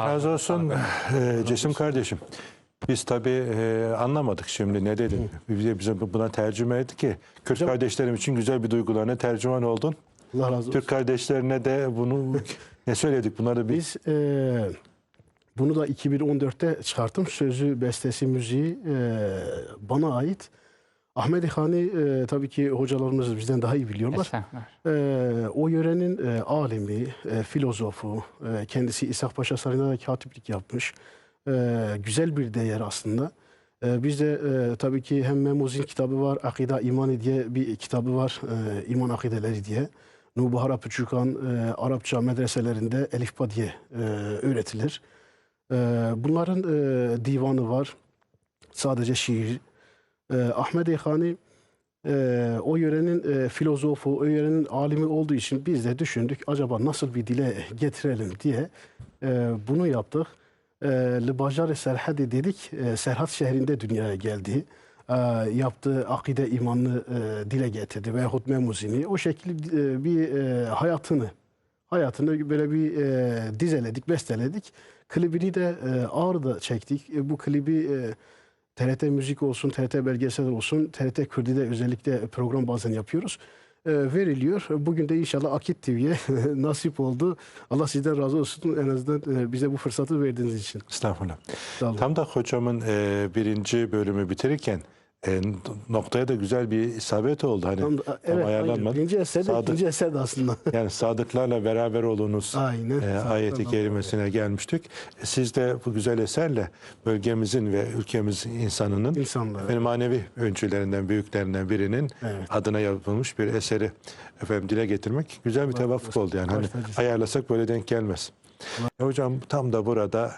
Razı olsun Ee, Cesim kardeşim. Biz tabii e, anlamadık şimdi ne dedin. Bize, bize buna tercüme etti ki Kürt kardeşlerim için güzel bir duygularına tercüman oldun. Allah razı olsun. Türk kardeşlerine de bunu ne söyledik bunları bir Biz e, bunu da 2014'te çıkarttım. Sözü, bestesi, müziği e, bana ait. Ahmet Hani e, tabii ki hocalarımız bizden daha iyi biliyorlar. E, o yörenin e, alimi, e, filozofu, e, kendisi İshak Paşa Sarayı'nda da katiplik yapmış. E, güzel bir değer aslında. E, biz de e, tabii ki hem Memuzin kitabı var, Akida İmani diye bir kitabı var, e, İman Akideleri diye. Nubuhar Apıçukan e, Arapça medreselerinde Elifba diye e, öğretilir. E, bunların e, divanı var, sadece şiir. E, Ahmet Eyhani e, o yörenin e, filozofu, o yörenin alimi olduğu için biz de düşündük acaba nasıl bir dile getirelim diye e, bunu yaptık. E, Libajar-ı Serhadi dedik, e, Serhat şehrinde dünyaya geldi. E, yaptığı akide imanını e, dile getirdi veyahut memuzini. O şekilde e, bir e, hayatını, hayatını böyle bir e, dizeledik, besteledik. Klibini de e, Ağrı'da çektik. E, bu klibi e, TRT Müzik olsun, TRT Belgesel olsun, TRT Kürdi'de özellikle program bazen yapıyoruz. E, veriliyor. Bugün de inşallah Akit TV'ye nasip oldu. Allah sizden razı olsun en azından e, bize bu fırsatı verdiğiniz için. estağfurullah. Tam da hocamın e, birinci bölümü bitirirken e, noktaya da güzel bir isabet oldu. Hani Tam da- tam evet, ayarlanmadı. Birinci eser de Sadık- ikinci eser de aslında. Yani sadıklarla beraber olunuz Aynen. e, ayeti kerimesine gelmiştik. E, Siz de bu güzel eserle bölgemizin ve ülkemiz insanının İnsanlara. efendim, manevi öncülerinden, büyüklerinden birinin Evet. adına yapılmış bir eseri efendim dile getirmek güzel bir tevafuk oldu yani. Hani ayarlasak böyle denk gelmez. E, hocam tam da burada